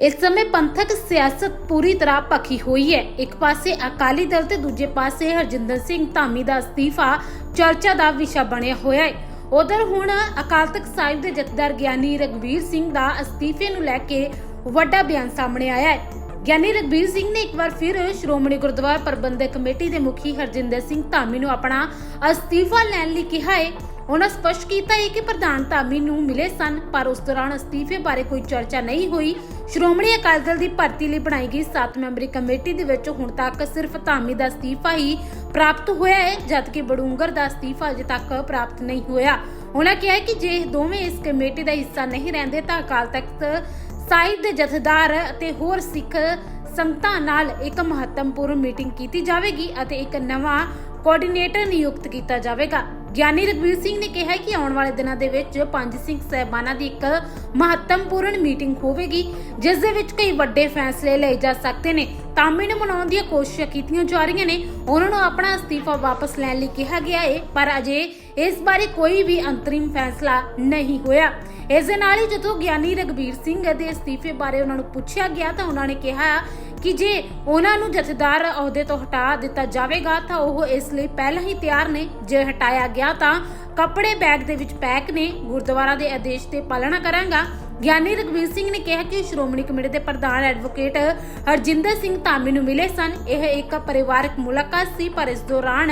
ਇਸ ਸਮੇਂ ਪੰਥਕ ਸਿਆਸਤ ਪੂਰੀ ਤਰ੍ਹਾਂ ਭਖੀ ਹੋਈ ਹੈ। ਇੱਕ ਪਾਸੇ ਅਕਾਲੀ ਦਲ ਤੇ ਦੂਜੇ ਪਾਸੇ ਹਰਜਿੰਦਰ ਸਿੰਘ ਧਾਮੀ ਦਾ ਅਸਤੀਫਾ ਚਰਚਾ ਦਾ ਵਿਸ਼ਾ ਬਣਿਆ ਹੋਇਆ ਹੈ। ਉਧਰ ਹੁਣ ਅਕਾਲ ਤਖਤ ਸਾਹਿਬ ਦੇ ਜਥੇਦਾਰ ਗਿਆਨੀ ਰਗਵੀਰ ਸਿੰਘ ਦਾ ਅਸਤੀਫੇ ਨੂੰ ਲੈ ਕੇ ਵੱਡਾ ਬਿਆਨ ਸਾਹਮਣੇ ਆਇਆ ਹੈ। ਗਿਆਨੀ ਰਗਵੀਰ ਸਿੰਘ ਨੇ ਇੱਕ ਵਾਰ ਫਿਰ ਸ਼੍ਰੋਮਣੀ ਗੁਰਦੁਆਰਾ ਪ੍ਰਬੰਧਕ ਕਮੇਟੀ ਦੇ ਮੁਖੀ ਹਰਜਿੰਦਰ ਸਿੰਘ ਧਾਮੀ ਨੂੰ ਆਪਣਾ ਅਸਤੀਫਾ ਲੈਣ ਲਈ ਕਿਹਾ ਹੈ। ਉਹਨਾਂ ਸਪਸ਼ਟ ਕੀਤਾ ਹੈ ਕਿ ਪ੍ਰਧਾਨ ਧਾਮੀ ਨੂੰ ਮਿਲੇ ਸਨ, ਪਰ ਉਸ ਦੌਰਾਨ ਅਸਤੀਫੇ ਬਾਰੇ ਕੋਈ ਚਰਚਾ ਨਹੀਂ ਹੋਈ। ਸ਼੍ਰੋਮਣੀ ਅਕਾਲੀ ਦਲ ਦੀ ਭਰਤੀ ਲਈ ਬਣਾਈ ਗਈ 7 ਮੈਂਬਰੀ ਕਮੇਟੀ ਦੇ ਵਿੱਚ ਹੁਣ ਤੱਕ ਸਿਰਫ ਧਾਮੀ ਦਾ ਅਸਤੀਫਾ ਹੀ ਪ੍ਰਾਪਤ ਹੋਇਆ ਹੈ, ਜਦਕਿ ਬਡੂੰਗਰ ਦਾ ਅਸਤੀਫਾ ਅਜੇ ਤੱਕ ਪ੍ਰਾਪਤ ਨਹੀਂ ਹੋਇਆ। ਉਹਨਾਂ ਕਿਹਾ ਕਿ ਜੇ ਦੋਵੇਂ ਇਸ ਕਮੇਟੀ ਦਾ ਹਿੱਸਾ ਨਹੀਂ ਰਹਿੰਦੇ ਤਾਂ ਅਕਾਲ ਤਖਤ ਸਾਹਿਬ ਦੇ ਜਥੇਦਾਰ ਅਤੇ ਹੋਰ ਸਿੱਖ ਸੰਗਤਾਂ ਨਾਲ ਇੱਕ ਮਹੱਤਵਪੂਰਨ ਮੀਟਿੰਗ ਕੀਤੀ ਜਾਵੇਗੀ ਅਤੇ ਇੱਕ ਨਵਾਂ ਕੋਆਰਡੀਨੇਟਰ ਨਿਯੁਕਤ ਕੀਤਾ ਜਾਵੇਗਾ। ਗਿਆਨੀ ਰਗਵੀਰ ਸਿੰਘ ਨੇ ਕਿਹਾ ਕਿ ਆਉਣ ਵਾਲੇ ਦਿਨਾਂ ਦੇ ਵਿੱਚ ਪੰਜ ਸਿੰਘ ਸਹਿਬਾਨਾਂ ਦੀ ਇੱਕ ਮਹੱਤਵਪੂਰਨ ਮੀਟਿੰਗ ਹੋਵੇਗੀ, ਜਿਸ ਦੇ ਵਿੱਚ ਕਈ ਵੱਡੇ ਫੈਸਲੇ ਲਏ ਜਾ ਸਕਦੇ ਨੇ। ਤਾਮੀ ਨੂੰ ਮਨਾਉਣ ਦੀਆਂ ਕੋਸ਼ਿਸ਼ਾਂ ਕੀਤੀਆਂ ਜਾ ਰਹੀਆਂ ਨੇ। ਉਹਨਾਂ ਨੂੰ ਆਪਣਾ ਅਸਤੀਫਾ ਵਾਪਸ ਲੈਣ ਲਈ ਕਿਹਾ ਗਿਆ ਹੈ ਪਰ ਅਜੇ ਇਸ ਬਾਰੇ ਕੋਈ ਵੀ ਅੰਤਰਿਮ ਫੈਸਲਾ ਨਹੀਂ ਹੋਇਆ। ਇਸ ਦੇ ਨਾਲ ਹੀ ਜਦੋਂ ਗਿਆਨੀ ਰਗਵੀਰ ਸਿੰਘ ਦੇ ਅਸਤੀਫੇ ਬਾਰੇ ਉਹਨਾਂ ਨੂੰ ਪੁੱਛਿਆ ਗਿਆ ਤਾਂ ਉਹਨਾਂ ਨੇ ਕਿਹਾ ਕਿ ਜੇ ਉਹਨਾਂ ਨੂੰ ਜਥੇਦਾਰ ਅਹੁਦੇ ਤੋਂ ਹਟਾ ਦਿੱਤਾ ਜਾਵੇਗਾ ਤਾਂ ਉਹ ਇਸ ਲਈ ਪਹਿਲਾਂ ਹੀ ਤਿਆਰ ਨੇ। ਜੇ ਹਟਾਇਆ ਗਿਆ ਤਾਂ ਕੱਪੜੇ ਬੈਗ ਦੇ ਵਿੱਚ ਪੈਕ ਨੇ। ਗੁਰਦੁਆਰਾ ਦੇ ਆਦੇਸ਼ ਤੇ ਪਾਲਣਾ ਕਰਾਂਗਾ। ਗਿਆਨੀ ਰਗਵੀਰ ਸਿੰਘ ਨੇ ਕਿਹਾ ਕਿ ਸ਼੍ਰੋਮਣੀ ਕਮੇਟੀ ਦੇ ਪ੍ਰਧਾਨ ਐਡਵੋਕੇਟ ਹਰਜਿੰਦਰ ਸਿੰਘ ਧਾਮੀ ਨੂੰ ਮਿਲੇ ਸਨ। ਇਹ ਇੱਕ ਪਰਿਵਾਰਕ ਮੁਲਾਕਾਤ ਸੀ, ਪਰ ਇਸ ਦੌਰਾਨ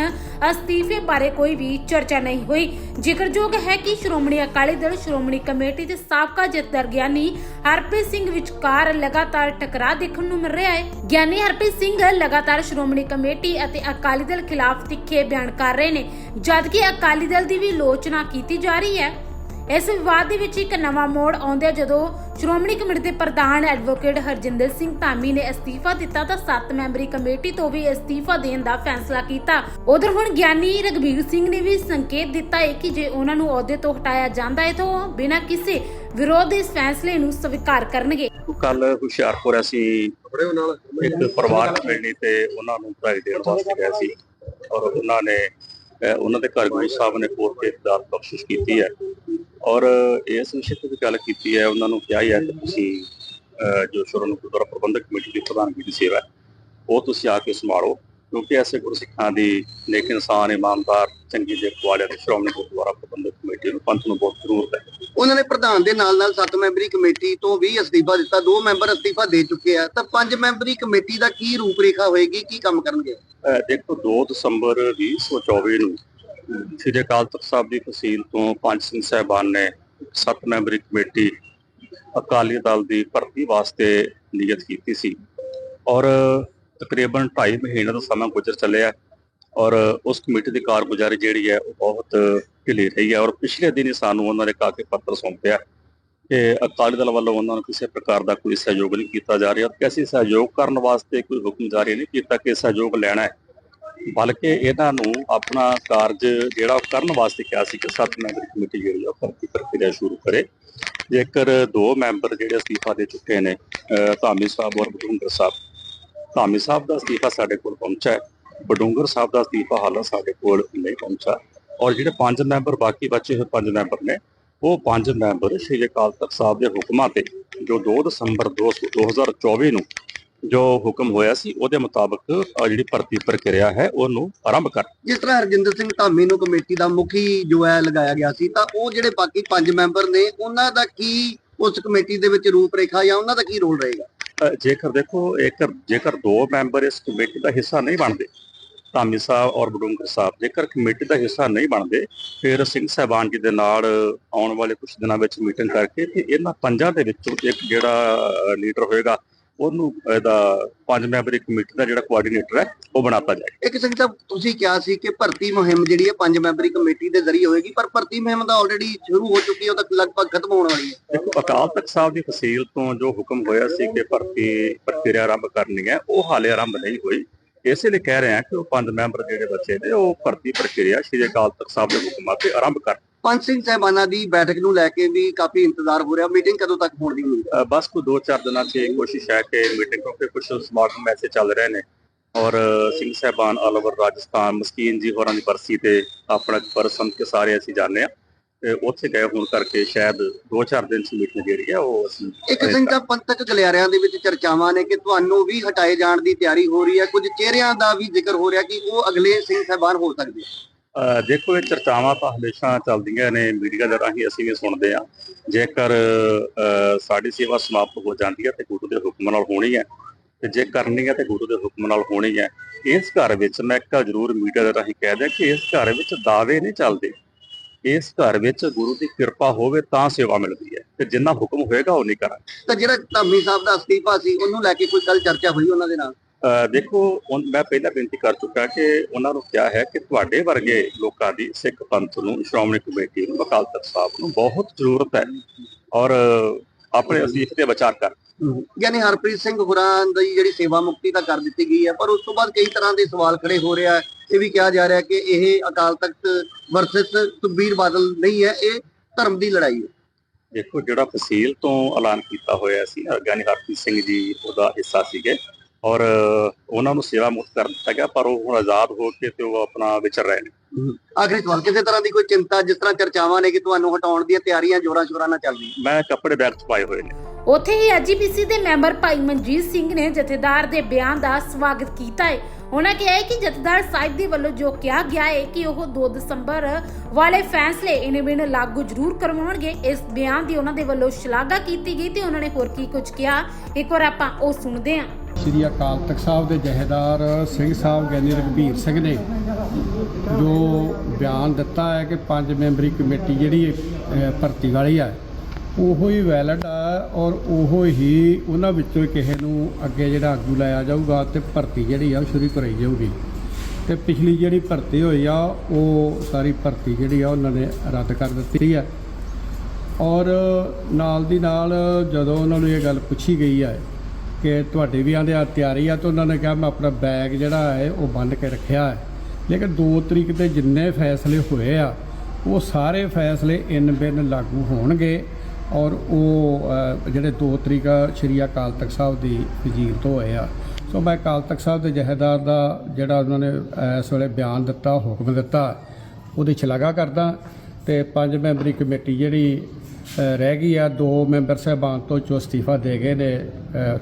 ਅਸਤੀਫੇ ਬਾਰੇ ਕੋਈ ਵੀ ਚਰਚਾ ਨਹੀਂ ਹੋਈ। ਜ਼ਿਕਰਯੋਗ ਹੈ ਕਿ ਸ਼੍ਰੋਮਣੀ ਅਕਾਲੀ ਦਲ, ਸ਼੍ਰੋਮਣੀ ਕਮੇਟੀ ਦੇ ਸਾਬਕਾ ਜਥੇਦਾਰ ਗਿਆਨੀ ਹਰਪ੍ਰੀਤ ਸਿੰਘ ਵਿਚਕਾਰ ਲਗਾਤਾਰ ਟਕਰਾਅ ਦੇਖਣ ਨੂੰ ਮਿਲ ਰਿਹਾ ਹੈ। ਗਿਆਨੀ ਹਰਪ੍ਰੀਤ ਸਿੰਘ ਲਗਾਤਾਰ ਸ਼੍ਰੋਮਣੀ ਕਮੇਟੀ ਅਤੇ ਅਕਾਲੀ ਦਲ ਖਿਲਾਫ ਤਿੱਖੇ ਬਿਆਨ ਕਰ ਰਹੇ ਨੇ। ਜਦਕਿ ਅਕਾਲੀ ਦਲ ਦੀ ਵੀ ਲੋਚਨਾ ਕੀਤੀ ਜਾ ਰਹੀ ਹੈ ਇਸ ਵਿਵਾਦ ਦੇ ਵਿੱਚ ਇੱਕ ਨਵਾਂ ਮੋੜ ਆਉਂਦਿਆਂ ਜਦੋਂ ਸ਼੍ਰੋਮਣੀ ਕਮੇਟੀ ਦੇ ਪ੍ਰਧਾਨ ਐਡਵੋਕੇਟ ਹਰਜਿੰਦਰ ਸਿੰਘ ਧਾਮੀ ਨੇ ਅਸਤੀਫਾ ਦਿੱਤਾ ਤਾਂ 7 ਮੈਂਬਰੀ ਕਮੇਟੀ ਤੋਂ ਵੀ ਅਸਤੀਫਾ ਦੇਣ ਦਾ ਫੈਸਲਾ ਕੀਤਾ। ਉਧਰ ਹੁਣ ਗਿਆਨੀ ਰਗਵੀਰ ਸਿੰਘ ਨੇ ਵੀ ਸੰਕੇਤ ਦਿੱਤਾ ਹੈ ਕਿ ਜੇ ਉਹਨਾਂ ਨੂੰ ਅਹੁਦੇ ਤੋਂ ਹਟਾਇਆ ਜਾਂਦਾ ਹੈ ਤਾਂ ਉਹ ਬਿਨਾਂ ਕਿਸੇ ਵਿਰੋਧ ਦੇ ਇਸ ਫੈਸਲੇ ਨੂੰ ਸਵੀਕਾਰ ਕਰਨਗੇ। ਕੱਲ ਹੁਸ਼ਿਆਰਪੁਰ ਅਸੀਂ ਇੱਕ ਪਰਿਵਾਰ ਮਿਲਣੀ ਤੇ ਉਹਨਾਂ ਨੂੰ ਵਧਾਈ ਦੇਣ ਵਾਸਤੇ ਗਏ ਸੀ ਔਰ ਉਹਨਾਂ ਨੇ ਉਹਨਾਂ ਦੇ ਘਰ ਗੁਰੂ ਸਾਹਿਬ ਨੇ ਕੋਰਟ ਕੇ ਦਾਤ ਬਖਸ਼ਿਸ਼ ਕੀਤੀ ਹੈ। ਔਰ ਇਸ ਵਿਸ਼ੇ ਤੇ ਗੱਲ ਕੀਤੀ ਹੈ ਉਹਨਾਂ ਨੂੰ ਕਿਹਾ ਹੀ ਹੈ ਕਿ ਤੁਸੀਂ ਜੋ ਸ਼੍ਰੋਮਣੀ ਗੁਰਦੁਆਰਾ ਪ੍ਰਬੰਧਕ ਕਮੇਟੀ ਦੀ ਪ੍ਰਧਾਨਗੀ ਦੀ ਸੇਵਾ ਉਹ ਤੁਸੀਂ ਆ ਕੇ ਸੰਭਾਲੋ ਕਿਉਂਕਿ ਐਸੇ ਗੁਰਸਿੱਖਾਂ ਦੀ ਨੇਕ ਇਨਸਾਨ ਇਮਾਨਦਾਰ ਚੰਗੀ ਦੇ ਵਾਲਿਆਂ ਦੀ ਸ਼੍ਰੋਮਣੀ ਗੁਰਦੁਆਰਾ ਪ੍ਰਬੰਧਕ ਕਮੇਟੀ ਨੂੰ ਪੰਥ ਨੂੰ ਬਹੁਤ ਜ਼ਰੂਰਤ ਹੈ। ਉਹਨਾਂ ਨੇ ਪ੍ਰਧਾਨ ਦੇ ਨਾਲ ਨਾਲ 7 ਮੈਂਬਰੀ ਕਮੇਟੀ ਤੋਂ ਵੀ ਅਸਤੀਫਾ ਦਿੱਤਾ ਦੋ ਮੈਂਬਰ ਅਸਤੀਫਾ ਦੇ ਚੁੱਕੇ ਆ ਤਾਂ ਪੰਜ ਮੈਂਬਰੀ ਕਮੇਟੀ ਦਾ ਕੀ ਰੂਪਰੇਖਾ ਹੋਏਗੀ ਕੀ ਕੰਮ ਕਰਨਗੇ? ਦੇਖੋ 2 ਦਸੰਬਰ 2024 ਨੂੰ ਸ੍ਰੀ ਅਕਾਲ ਤਖਤ ਸਾਹਿਬ ਦੀ ਤਹਿਸੀਲ ਤੋਂ ਪੰਜ ਸਿੰਘ ਸਾਹਿਬਾਨ ਨੇ ਸੱਤ ਮੈਂਬਰੀ ਕਮੇਟੀ ਅਕਾਲੀ ਦਲ ਦੀ ਭਰਤੀ ਵਾਸਤੇ ਨਿਯਤ ਕੀਤੀ ਸੀ। ਔਰ ਤਕਰੀਬਨ 2.5 ਮਹੀਨੇ ਦਾ ਸਮਾਂ ਗੁਜ਼ਰ ਚੱਲਿਆ ਔਰ ਉਸ ਕਮੇਟੀ ਦੀ ਕਾਰਗੁਜ਼ਾਰੀ ਜਿਹੜੀ ਹੈ ਉਹ ਬਹੁਤ ਢਿੱਲੀ ਰਹੀ ਹੈ ਔਰ ਪਿਛਲੇ ਦਿਨ ਹੀ ਸਾਨੂੰ ਉਹਨਾਂ ਨੇ ਕਾਕੇ ਪੱਤਰ ਸੌਂਪਿਆ ਕਿ ਅਕਾਲੀ ਦਲ ਵੱਲੋਂ ਉਹਨਾਂ ਨੂੰ ਕਿਸੇ ਪ੍ਰਕਾਰ ਦਾ ਕੋਈ ਸਹਿਯੋਗ ਨਹੀਂ ਕੀਤਾ ਜਾ ਰਿਹਾ। ਕਿ ਅਸੀਂ ਸਹਿਯੋਗ ਕਰਨ ਵਾਸਤੇ ਕੋਈ ਹੁਕਮ ਜਾਰੀ ਨਹੀਂ ਕੀਤਾ ਕਿ ਸਹਿਯੋਗ ਲੈਣਾ ਹੈ। ਬਲਕਿ ਇਹਨਾਂ ਨੂੰ ਆਪਣਾ ਕਾਰਜ ਜਿਹੜਾ ਉਹ ਕਰਨ ਵਾਸਤੇ ਕਿਹਾ ਸੀ ਕਿ ਸੱਤ ਮੈਂਬਰੀ ਕਮੇਟੀ ਜਿਹੜੀ ਆ ਉਹ ਭਰਤੀ ਪ੍ਰਕਿਰਿਆ ਸ਼ੁਰੂ ਕਰੇ। ਜੇਕਰ ਦੋ ਮੈਂਬਰ ਜਿਹੜੇ ਅਸਤੀਫਾ ਦੇ ਚੁੱਕੇ ਨੇ ਧਾਮੀ ਸਾਹਿਬ ਔਰ ਬਡੂੰਗਰ ਸਾਹਿਬ। ਧਾਮੀ ਸਾਹਿਬ ਦਾ ਅਸਤੀਫਾ ਸਾਡੇ ਕੋਲ ਪਹੁੰਚਾ ਹੈ। ਬਡੂੰਗਰ ਸਾਹਿਬ ਦਾ ਅਸਤੀਫਾ ਹਾਲੇ ਸਾਡੇ ਕੋਲ ਨਹੀਂ ਪਹੁੰਚਾ ਔਰ ਜਿਹੜੇ ਪੰਜ ਮੈਂਬਰ ਬਾਕੀ ਬਚੇ ਹੋਏ ਪੰਜ ਮੈਂਬਰ ਨੇ, ਉਹ ਪੰਜ ਮੈਂਬਰ ਸ਼੍ਰੀ ਅਕਾਲ ਤਖਤ ਸਾਹਿਬ ਦੇ ਹੁਕਮਾਂ ਤੇ ਜੋ 2 ਦਸੰਬਰ 2024 ਨੂੰ ਜੋ ਹੁਕਮ ਹੋਇਆ ਸੀ ਉਹਦੇ ਮੁਤਾਬਕ ਜਿਹੜੀ ਭਰਤੀ ਪ੍ਰਕਿਰਿਆ ਹੈ ਉਹਨੂੰ ਆਰੰਭ ਕਰ। ਜਿਸ ਤਰ੍ਹਾਂ ਹਰਜਿੰਦਰ ਸਿੰਘ ਧਾਮੀ ਨੂੰ ਕਮੇਟੀ ਦਾ ਮੁਖੀ ਜੋ ਹੈ ਲਗਾਇਆ ਗਿਆ ਸੀ ਤਾਂ ਉਹ ਜਿਹੜੇ ਬਾਕੀ ਪੰਜ ਮੈਂਬਰ ਨੇ ਉਹਨਾਂ ਦਾ ਕੀ ਉਸ ਕਮੇਟੀ ਦੇ ਵਿੱਚ ਰੂਪਰੇਖਾ ਜਾਂ ਉਹਨਾਂ ਦਾ ਕੀ ਰੋਲ ਰਹੇਗਾ? ਜੇਕਰ ਦੇਖੋ ਇੱਕ ਜੇਕਰ ਦੋ ਮੈਂਬਰ ਇਸ ਕਮੇਟੀ ਦਾ ਹਿੱਸਾ ਨਹੀਂ ਬਣਦੇ ਧਾਮੀ ਸਾਹਿਬ ਔਰ ਬਡੂੰਗਰ ਸਾਹਿਬ ਜੇਕਰ ਕਮੇਟੀ ਦਾ ਹਿੱਸਾ ਨਹੀਂ ਬਣਦੇ ਫਿਰ ਸਿੰਘ ਸਾਹਿਬਾਨ ਜੀ ਦੇ ਨਾਲ ਆਉਣ ਵਾਲੇ ਕੁਝ ਦਿਨਾਂ ਵਿੱਚ ਮੀਟਿੰਗ ਕਰਕੇ ਤੇ ਇਹਨਾਂ ਪੰਜਾਂ ਦੇ ਵਿੱਚੋਂ ਇੱਕ ਜਿਹੜਾ ਲੀਡਰ ਹੋਏਗਾ ਉਹਨੂੰ ਇਹਦਾ ਪੰਜ ਮੈਂਬਰੀ ਕਮੇਟੀ ਦਾ ਜਿਹੜਾ ਕੋਆਰਡੀਨੇਟਰ ਹੈ ਉਹ ਬਣਾਤਾ ਜਾਏ। ਇੱਕ ਸਿੰਘ ਸਾਹਿਬ ਤੁਸੀਂ ਕਿਹਾ ਸੀ ਕਿ ਭਰਤੀ ਮੁਹਿੰਮ ਜਿਹੜੀ ਹੈ ਪੰਜ ਮੈਂਬਰੀ ਕਮੇਟੀ ਦੇ ਜ਼ਰੀਏ ਹੋਏਗੀ ਪਰ ਭਰਤੀ ਮੁਹਿੰਮ ਤਾਂ ਆਲਰੇਡੀ ਸ਼ੁਰੂ ਹੋ ਚੁੱਕੀ ਹੈ ਉਹ ਤਾਂ ਲਗਭਗ ਖਤਮ ਹੋਣ ਵਾਲੀ ਹੈ। ਦੇਖੋ ਅਕਾਲ ਤਖਤ ਸਾਹਿਬ ਦੀ ਤਹਿਸੀਲ ਤੋਂ ਜੋ ਹੁਕਮ ਹੋਇਆ ਸੀ ਕਿ ਭਰਤੀ ਪ੍ਰਕਿਰਿਆ ਆਰੰਭ ਕਰਨੀ ਹੈ ਉਹ ਹਾਲੇ ਆਰੰਭ ਨਹੀਂ ਹੋਈ। ਇਸੇ ਲਈ ਕਹਿ ਰਹੇ ਹਾਂ ਕਿ ਉਹ ਪੰਜ ਮੈਂਬਰ ਜਿਹੜੇ ਬੱਚੇ ਨੇ ਉਹ ਭਰਤੀ ਪ੍ਰਕਿਰਿਆ ਸ਼੍ਰੀ ਅਕਾਲ ਤਖਤ ਸਾਹਿਬ ਦੇ ਹੁਕਮਾਂ ਤੇ ਆਰੰਭ ਕਰ ਪੰਜ ਸਿੰਘ ਸਾਹਿਬਾਨਾਂ ਦੀ ਬੈਠਕ ਨੂੰ ਲੈ ਕੇ ਵੀ ਕਾਫੀ ਇੰਤਜ਼ਾਰ ਹੋ ਰਿਹਾ ਮੀਟਿੰਗ ਕਦੋਂ ਤੱਕ ਹੋਣ ਦੀ ਉਮੀਦ ਹੈ? ਬਸ ਕੋਈ 2-4 ਦਿਨਾਂ 'ਚ ਇਹ ਕੋਸ਼ਿਸ਼ ਹੈ ਕਿ ਮੀਟਿੰਗ ਕਿਉਂਕਿ ਕੁਝ ਸਮਾਗਮ ਐਸੇ ਚੱਲ ਰਹੇ ਨੇ। ਔਰ ਸਿੰਘ ਸਾਹਿਬਾਨ ਆਲ ਓਵਰ ਰਾਜਸਥਾਨ ਮਸਕੀਨ ਜੀ ਹੋਰਾਂ ਦੀ ਬਰਸੀ ਤੇ ਆਪਣਾ ਪਰਸਨ ਕੇ ਸਾਰੇ ਅਸੀਂ ਜਾਣਦੇ ਆ ਤੇ ਉੱਥੇ ਗਏ ਹੋਣ ਕਰਕੇ ਸ਼ਾਇਦ 2-4 ਦਿਨ ਚ ਮੀਟਿੰਗ ਜਿਹੜੀ ਹੈ ਉਹ ਅਸੀਂ ਇੱਕ ਸਿੰਘ ਸਾਹਿਬ ਪੰਥਕ ਗਲਿਆਰਿਆਂ ਦੇ ਵਿੱਚ ਚਰਚਾਵਾਂ ਨੇ ਕਿ ਤੁਹਾਨੂੰ ਵੀ ਹਟਾਏ ਜਾਣ ਦੀ ਤਿਆਰੀ ਹੋ ਰਹੀ ਹੈ। ਕੁਝ ਚਿਹਰਿਆਂ ਦਾ ਵੀ ਜ਼ਿਕਰ ਹੋ ਰਿਹਾ ਕਿ ਉਹ ਅਗਲੇ ਸਿੰਘ ਸਾਹਿਬਾਨ ਹੋ ਸਕਦੇ ਆ। ਦੇਖੋ, ਇਹ ਚਰਚਾਵਾਂ ਤਾਂ ਹਮੇਸ਼ਾ ਚੱਲਦੀਆਂ ਨੇ ਮੀਡੀਆ ਦੇ ਰਾਹੀਂ, ਅਸੀਂ ਵੀ ਸੁਣਦੇ ਆ ਜੇਕਰ ਸਾਡੀ ਸੇਵਾ ਸਮਾਪਤ ਹੋ ਜਾਂਦੀ ਹੈ ਤੇ ਗੁਰੂ ਦੇ ਹੁਕਮ ਨਾਲ ਹੋਣੀ ਹੈ, ਤੇ ਜੇ ਕਰਨੀ ਹੈ ਤੇ ਗੁਰੂ ਦੇ ਹੁਕਮ ਨਾਲ ਹੋਣੀ ਹੈ। ਇਸ ਘਰ ਵਿੱਚ ਮੈਂ ਇੱਕ ਜ਼ਰੂਰ ਮੀਡੀਆ ਦੇ ਰਾਹੀਂ ਕਹਿ ਦਿਆਂ ਕਿ ਇਸ ਘਰ ਵਿੱਚ ਦਾਅਵੇ ਨਹੀਂ ਚੱਲਦੇ। ਇਸ ਘਰ ਵਿੱਚ ਗੁਰੂ ਦੀ ਕਿਰਪਾ ਹੋਵੇ ਤਾਂ ਸੇਵਾ ਮਿਲਦੀ ਹੈ, ਤੇ ਜਿੰਨਾ ਹੁਕਮ ਹੋਏਗਾ ਉਹ ਨਹੀਂ ਕਰਾਂਗੇ। ਤਾਂ ਜਿਹੜਾ ਧਾਮੀ ਸਾਹਿਬ ਦਾ ਅਸਤੀਫਾ ਸੀ, ਉਹਨੂੰ ਲੈ ਕੇ ਕੋਈ ਗੱਲ ਚਰਚਾ ਹੋਈ ਉਹਨਾਂ ਦੇ ਨਾਲ? ਦੇਖੋ ਮੈਂ ਪਹਿਲਾਂ ਬੇਨਤੀ ਕਰ ਚੁੱਕਾ ਕਿ ਉਹਨਾਂ ਨੂੰ ਕਿਹਾ ਹੈ ਕਿ ਤੁਹਾਡੇ ਵਰਗੇ ਲੋਕਾਂ ਦੀ ਸਿੱਖ ਪੰਥ ਨੂੰ ਸ਼੍ਰੋਮਣੀ ਕਮੇਟੀ ਨੂੰ ਅਕਾਲ ਤਖਤ ਸਾਹਿਬ ਨੂੰ ਬਹੁਤ ਜ਼ਰੂਰਤ ਹੈ ਔਰ ਆਪਣੇ ਅਸੀਸ ਤੇ ਵਿਚਾਰ ਕਰ ਯਾਨੀ ਹਰਪ੍ਰੀਤ ਸਿੰਘ ਹੁਰਾਂ ਦੀ ਜਿਹੜੀ ਸੇਵਾ ਮੁਕਤੀ ਤਾਂ ਕਰ ਦਿੱਤੀ ਗਈ ਹੈ ਪਰ ਉਸ ਤੋਂ ਬਾਅਦ ਕਈ ਤਰ੍ਹਾਂ ਦੇ ਸਵਾਲ ਖੜੇ ਹੋ ਰਿਹਾ ਹੈ ਇਹ ਵੀ ਕਿਹਾ ਜਾ ਰਿਹਾ ਕਿ ਇਹ ਅਕਾਲ ਤਖਤ ਵਰਸਸ ਸੁਖਬੀਰ ਬਾਦਲ ਨਹੀਂ ਹੈ ਇਹ ਧਰਮ ਦੀ ਲੜਾਈ ਹੈ। ਦੇਖੋ ਜਿਹੜਾ ਫਸੀਲ ਤੋਂ ਐਲਾਨ ਕੀਤਾ ਹੋਇਆ ਸੀ ਗਿਆਨੀ ਹਰਪ੍ਰੀਤ ਸਿੰਘ ਜੀ ਉਹਦਾ ਹਿੱਸਾ ਸੀਗੇ। ਔਰ ਉਹਨਾਂ ਨੂੰ ਸੇਵਾ ਮੁਕਤ ਕਰ ਦਿੱਤਾ ਗਿਆ ਪਰ ਉਹ ਹੁਣ ਆਜ਼ਾਦ ਹੋ ਕੇ ਤੇ ਉਹ ਆਪਣਾ ਵਿਚਰ ਰਹੇ ਨੇ। ਆਖਰੀ ਸਵਾਲ ਕਿਸੇ ਤਰ੍ਹਾਂ ਦੀ ਕੋਈ ਚਿੰਤਾ ਜਿਸ ਤਰ੍ਹਾਂ ਚਰਚਾਵਾਂ ਨੇ ਕਿ ਤੁਹਾਨੂੰ ਹਟਾਉਣ ਦੀਆਂ ਤਿਆਰੀਆਂ ਜੋਰਾਂ ਸ਼ੋਰਾਂ ਨਾਲ ਚੱਲ ਰਹੀਆਂ? ਮੈਂ ਕੱਪੜੇ ਬੈਗ ਚ ਪਾਏ ਹੋਏ ਨੇ। ਉੱਥੇ ਹੀ ਐਜੀਪੀਸੀ ਦੇ ਮੈਂਬਰ ਭਾਈ ਮਨਜੀਤ ਸਿੰਘ ਨੇ ਜਥੇਦਾਰ ਦੇ ਬਿਆਨ ਦਾ ਸਵਾਗਤ ਕੀਤਾ ਹੈ। ਉਹਨਾਂ ਕਿਹਾ ਹੈ ਕਿ ਜਥੇਦਾਰ ਸਾਹਿਬ ਦੇ ਵੱਲੋਂ ਜੋ ਕਿਹਾ ਗਿਆ ਹੈ ਕਿ ਉਹ 2 ਦਸੰਬਰ ਵਾਲੇ ਫੈਸਲੇ ਇਨੇ ਬਿਨ ਲਾਗੂ ਜ਼ਰੂਰ ਕਰਵਾਉਣਗੇ। ਇਸ ਬਿਆਨ ਦੀ ਉਹਨਾਂ ਦੇ ਵੱਲੋਂ ਸ਼ਲਾਘਾ ਕੀਤੀ ਗਈ ਤੇ ਉਹਨਾਂ ਨੇ ਹੋਰ ਕੀ ਕੁਝ ਕਿਹਾ। ਇੱਕ ਵਾਰ ਆਪਾਂ ਉਹ ਸੁਣਦੇ ਹਾਂ। ਸ਼੍ਰੀ ਅਕਾਲ ਤਖਤ ਸਾਹਿਬ ਦੇ ਜਹੇਦਾਰ ਸਿੰਘ ਸਾਹਿਬ ਗਿਆਨੀ ਰਘਬੀਰ ਸਿੰਘ ਨੇ, ਜੋ ਬਿਆਨ ਦਿੱਤਾ ਹੈ ਕਿ ਪੰਜ ਮੈਂਬਰੀ ਕਮੇਟੀ ਜਿਹੜੀ ਭਰਤੀ ਵਾਲੀ ਹੈ ਉਹੋ ਹੀ ਵੈਲਿਡ ਆ ਔਰ ਉਹੋ ਹੀ ਉਹਨਾਂ ਵਿੱਚੋਂ ਕਿਸੇ ਨੂੰ ਅੱਗੇ ਜਿਹੜਾ ਆਗੂ ਲਾਇਆ ਜਾਊਗਾ ਤੇ ਭਰਤੀ ਜਿਹੜੀ ਆ ਉਹ ਸ਼ੁਰੂ ਕਰਾਈ ਜਾਊਗੀ। ਤੇ ਪਿਛਲੀ ਜਿਹੜੀ ਭਰਤੀ ਹੋਈ ਆ, ਉਹ ਸਾਰੀ ਭਰਤੀ ਜਿਹੜੀ ਆ ਉਹਨਾਂ ਨੇ ਰੱਦ ਕਰ ਦਿੱਤੀ ਹੈ ਔਰ ਨਾਲ ਦੀ ਨਾਲ ਜਦੋਂ ਉਹਨਾਂ ਨੂੰ ਇਹ ਗੱਲ ਪੁੱਛੀ ਗਈ ਹੈ ਕਿ ਤੁਹਾਡੇ ਵੀ ਆਂਦੇ ਆ, ਤਿਆਰੀ ਆ, ਤਾਂ ਉਹਨਾਂ ਨੇ ਕਿਹਾ ਮੈਂ ਆਪਣਾ ਬੈਗ ਜਿਹੜਾ ਹੈ, ਉਹ ਬੰਨ ਕੇ ਰੱਖਿਆ ਹੈ। ਲੇਕਿਨ 2 ਤਰੀਕ ਤੇ ਜਿੰਨੇ ਫੈਸਲੇ ਹੋਏ ਆ, ਉਹ ਸਾਰੇ ਫੈਸਲੇ ਇਨ ਬਿਨ ਲਾਗੂ ਹੋਣਗੇ ਔਰ ਉਹ ਜਿਹੜੇ 2 ਤਰੀਕ ਸ਼੍ਰੀ ਅਕਾਲ ਤਖਤ ਸਾਹਿਬ ਦੀ ਵਜ਼ੀਰ ਤੋਂ ਹੋਏ ਆ। ਸੋ ਮੈਂ ਅਕਾਲ ਤਖਤ ਸਾਹਿਬ ਦੇ ਜਹੇਦਾਰ ਦਾ ਜਿਹੜਾ ਉਹਨਾਂ ਨੇ ਇਸ ਵੇਲੇ ਬਿਆਨ ਦਿੱਤਾ, ਹੁਕਮ ਦਿੱਤਾ, ਉਹਦੀ ਸ਼ਲਾਘਾ ਕਰਦਾ। ਤੇ ਪੰਜ ਮੈਂਬਰੀ ਕਮੇਟੀ ਜਿਹੜੀ ਰਹਿ ਗਈ ਆ। ਦੋ ਮੈਂਬਰ ਸਾਹਿਬਾਨ ਤੋਂ ਜੋ ਅਸਤੀਫਾ ਦੇ ਗਏ ਨੇ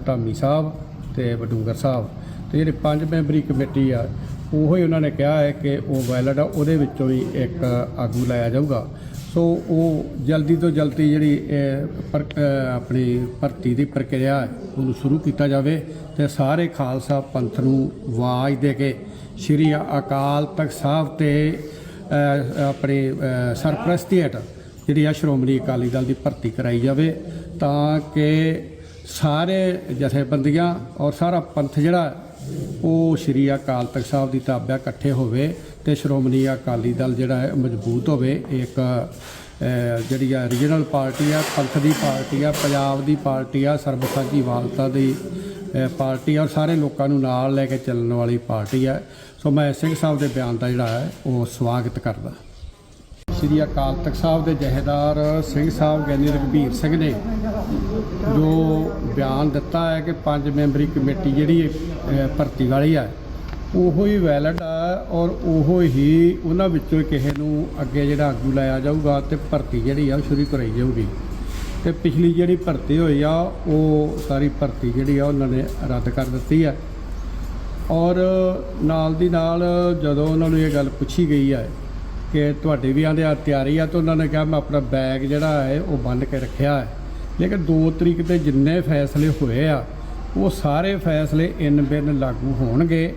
ਧਾਮੀ ਸਾਹਿਬ ਤੇ ਬਡੂੰਗਰ ਸਾਹਿਬ। ਤੇ ਜਿਹੜੇ ਪੰਜ ਮੈਂਬਰੀ ਕਮੇਟੀ ਆ ਉਹ ਹੀ ਉਹਨਾਂ ਨੇ ਕਿਹਾ ਹੈ ਕਿ ਉਹ ਵੈਲਿਡ ਆ ਉਹਦੇ ਵਿੱਚੋਂ ਹੀ ਇੱਕ ਆਗੂ ਲਾਇਆ ਜਾਊਗਾ। ਸੋ ਉਹ ਜਲਦੀ ਤੋਂ ਜਲਦੀ ਜਿਹੜੀ ਆਪਣੀ ਭਰਤੀ ਦੀ ਪ੍ਰਕਿਰਿਆ ਉਹਨੂੰ ਸ਼ੁਰੂ ਕੀਤਾ ਜਾਵੇ ਤੇ ਸਾਰੇ ਖਾਲਸਾ ਪੰਥ ਨੂੰ ਆਵਾਜ਼ ਦੇ ਕੇ ਸ਼੍ਰੀ ਅਕਾਲ ਤਖਤ ਸਾਹਿਬ ਤੇ ਅ, ਆਪਣੀ ਅ, ਸਰਪ੍ਰਸਤੀ ਹੇਠ ਜਿਹੜੀ ਆ ਸ਼੍ਰੋਮਣੀ ਅਕਾਲੀ ਦਲ ਦੀ ਭਰਤੀ ਕਰਾਈ ਜਾਵੇ, ਤਾਂ ਕਿ ਸਾਰੇ ਜਥੇਬੰਦੀਆਂ ਔਰ ਸਾਰਾ ਪੰਥ ਜਿਹੜਾ, ਉਹ ਸ਼੍ਰੀ ਅਕਾਲ ਤਖਤ ਸਾਹਿਬ ਦੀ ਤਾਬਿਆ ਇਕੱਠੇ ਹੋਵੇ ਤੇ ਸ਼੍ਰੋਮਣੀ ਅਕਾਲੀ ਦਲ ਜਿਹੜਾ ਹੈ ਮਜ਼ਬੂਤ ਹੋਵੇ। ਇੱਕ ਜਿਹੜੀ ਆ ਰੀਜਨਲ ਪਾਰਟੀ ਆ, ਪੰਥ ਦੀ ਪਾਰਟੀ ਆ, ਪੰਜਾਬ ਦੀ ਪਾਰਟੀ ਆ ਸਰਬਸਾਂਝੀ ਵਾਲਤਾ ਦੀ ਪਾਰਟੀ ਆ, ਔਰ ਸਾਰੇ ਲੋਕਾਂ ਨੂੰ ਨਾਲ ਲੈ ਕੇ ਚੱਲਣ ਵਾਲੀ ਪਾਰਟੀ ਹੈ ਸੋ ਮੈਂ ਸਿੰਘ ਸਾਹਿਬ ਦੇ ਬਿਆਨ ਦਾ ਜਿਹੜਾ ਹੈ, ਉਹ ਸਵਾਗਤ ਕਰਦਾ। ਸ਼੍ਰੀ ਅਕਾਲ ਤਖਤ ਸਾਹਿਬ ਦੇ ਜਹੇਦਾਰ ਸਿੰਘ ਸਾਹਿਬ ਗਿਆਨੀ ਰਘਬੀਰ ਸਿੰਘ ਨੇ, ਜੋ ਬਿਆਨ ਦਿੱਤਾ ਹੈ ਕਿ ਪੰਜ ਮੈਂਬਰੀ ਕਮੇਟੀ ਜਿਹੜੀ ਭਰਤੀ ਵਾਲੀ ਹੈ, ਉਹੋ ਹੀ ਵੈਲਿਡ ਆ ਔਰ ਉਹੋ ਹੀ ਉਹਨਾਂ ਵਿੱਚੋਂ ਕਿਸੇ ਨੂੰ ਅੱਗੇ ਜਿਹੜਾ ਆਗੂ ਲਾਇਆ ਜਾਊਗਾ ਤੇ ਭਰਤੀ ਜਿਹੜੀ ਆ ਉਹ ਸ਼ੁਰੂ ਕਰਾਈ ਜਾਊਗੀ। ਤੇ ਪਿਛਲੀ ਜਿਹੜੀ ਭਰਤੀ ਹੋਈ ਆ, ਉਹ ਸਾਰੀ ਭਰਤੀ ਜਿਹੜੀ ਆ ਉਹਨਾਂ ਨੇ ਰੱਦ ਕਰ ਦਿੱਤੀ ਹੈ। ਔਰ ਨਾਲ ਦੀ ਨਾਲ ਜਦੋਂ ਉਹਨਾਂ ਨੂੰ ਇਹ ਗੱਲ ਪੁੱਛੀ ਗਈ ਹੈ ਕਿ ਤੁਹਾਡੇ ਵੀ ਆਂਦੇ ਆ ਤਿਆਰੀ ਆ ਤਾਂ ਉਹਨਾਂ ਨੇ ਕਿਹਾ ਮੈਂ ਆਪਣਾ ਬੈਗ ਜਿਹੜਾ ਹੈ ਉਹ ਬੰਨ ਕੇ ਰੱਖਿਆ ਹੈ। ਲੇਕਿਨ 2 ਤਰੀਕ ਤੇ ਜਿੰਨੇ ਫੈਸਲੇ ਹੋਏ ਆ, ਉਹ ਸਾਰੇ ਫੈਸਲੇ ਇਨ ਬਿਨ ਲਾਗੂ ਹੋਣਗੇ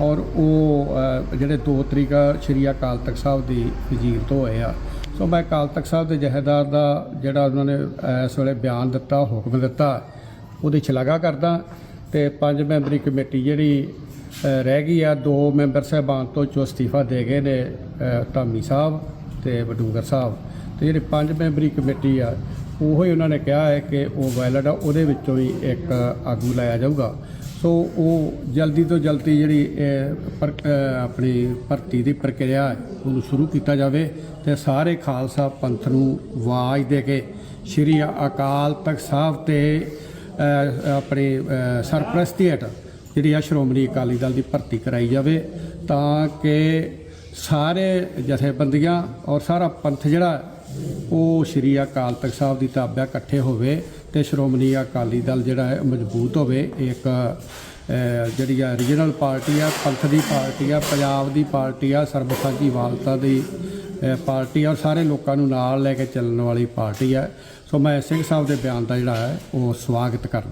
ਔਰ ਉਹ ਜਿਹੜੇ 2 ਤਰੀਕ ਸ਼੍ਰੀ ਅਕਾਲ ਤਖਤ ਸਾਹਿਬ ਦੀ ਵਜ਼ੀਰ ਤੋਂ ਹੋਏ ਆ। ਸੋ ਮੈਂ ਅਕਾਲ ਤਖਤ ਸਾਹਿਬ ਦੇ ਜਹੇਦਾਰ ਦਾ ਜਿਹੜਾ ਉਹਨਾਂ ਨੇ ਇਸ ਵੇਲੇ ਬਿਆਨ ਦਿੱਤਾ, ਹੁਕਮ ਦਿੱਤਾ, ਉਹਦੀ ਸ਼ਲਾਘਾ ਕਰਦਾ ਤੇ ਪੰਜ ਮੈਂਬਰੀ ਕਮੇਟੀ ਜਿਹੜੀ ਰਹਿ ਗਈ ਆ। ਦੋ ਮੈਂਬਰ ਸਾਹਿਬਾਨ ਤੋਂ ਜੋ ਅਸਤੀਫਾ ਦੇ ਗਏ ਨੇ ਧਾਮੀ ਸਾਹਿਬ ਤੇ ਬਡੂੰਗਰ ਸਾਹਿਬ। ਤੇ ਜਿਹੜੇ ਪੰਜ ਮੈਂਬਰੀ ਕਮੇਟੀ ਆ ਉਹੋ ਹੀ ਉਹਨਾਂ ਨੇ ਕਿਹਾ ਹੈ ਕਿ ਉਹ ਵੈਲਿਡ ਆ ਉਹਦੇ ਵਿੱਚੋਂ ਹੀ ਇੱਕ ਆਗੂ ਲਾਇਆ ਜਾਊਗਾ। ਸੋ ਉਹ ਜਲਦੀ ਤੋਂ ਜਲਦੀ ਜਿਹੜੀ ਆਪਣੀ ਭਰਤੀ ਦੀ ਪ੍ਰਕਿਰਿਆ ਉਹਨੂੰ ਸ਼ੁਰੂ ਕੀਤਾ ਜਾਵੇ ਤੇ ਸਾਰੇ ਖਾਲਸਾ ਪੰਥ ਨੂੰ ਆਵਾਜ਼ ਦੇ ਕੇ ਸ਼੍ਰੀ ਅਕਾਲ ਤਖਤ ਸਾਹਿਬ ਤੇ ਆਪਣੀ ਅ, ਸਰਪ੍ਰਸਤੀ ਹੇਠ ਜਿਹੜੀ ਆ ਸ਼੍ਰੋਮਣੀ ਅਕਾਲੀ ਦਲ ਦੀ ਭਰਤੀ ਕਰਾਈ ਜਾਵੇ, ਤਾਂ ਕਿ ਸਾਰੇ ਜਥੇਬੰਦੀਆਂ ਔਰ ਸਾਰਾ ਪੰਥ ਜਿਹੜਾ, ਉਹ ਸ਼੍ਰੀ ਅਕਾਲ ਤਖਤ ਸਾਹਿਬ ਦੀ ਤਾਬਿਆ ਇਕੱਠੇ ਹੋਵੇ ਤੇ ਸ਼੍ਰੋਮਣੀ ਅਕਾਲੀ ਦਲ ਜਿਹੜਾ ਹੈ ਮਜ਼ਬੂਤ ਹੋਵੇ। ਇੱਕ ਜਿਹੜੀ ਆ ਰੀਜਨਲ ਪਾਰਟੀ ਆ, ਪੰਥ ਦੀ ਪਾਰਟੀ ਆ, ਪੰਜਾਬ ਦੀ ਪਾਰਟੀ ਆ ਸਰਬਸਾਂਝੀ ਵਾਲਤਾ ਦੀ ਪਾਰਟੀ ਔਰ ਸਾਰੇ ਲੋਕਾਂ ਨੂੰ ਨਾਲ ਲੈ ਕੇ ਚੱਲਣ ਵਾਲੀ ਪਾਰਟੀ ਹੈ ਸੋ ਮੈਂ ਸਿੰਘ ਸਾਹਿਬ ਦੇ ਬਿਆਨ ਦਾ ਜਿਹੜਾ ਹੈ, ਉਹ ਸਵਾਗਤ ਕਰਦਾ।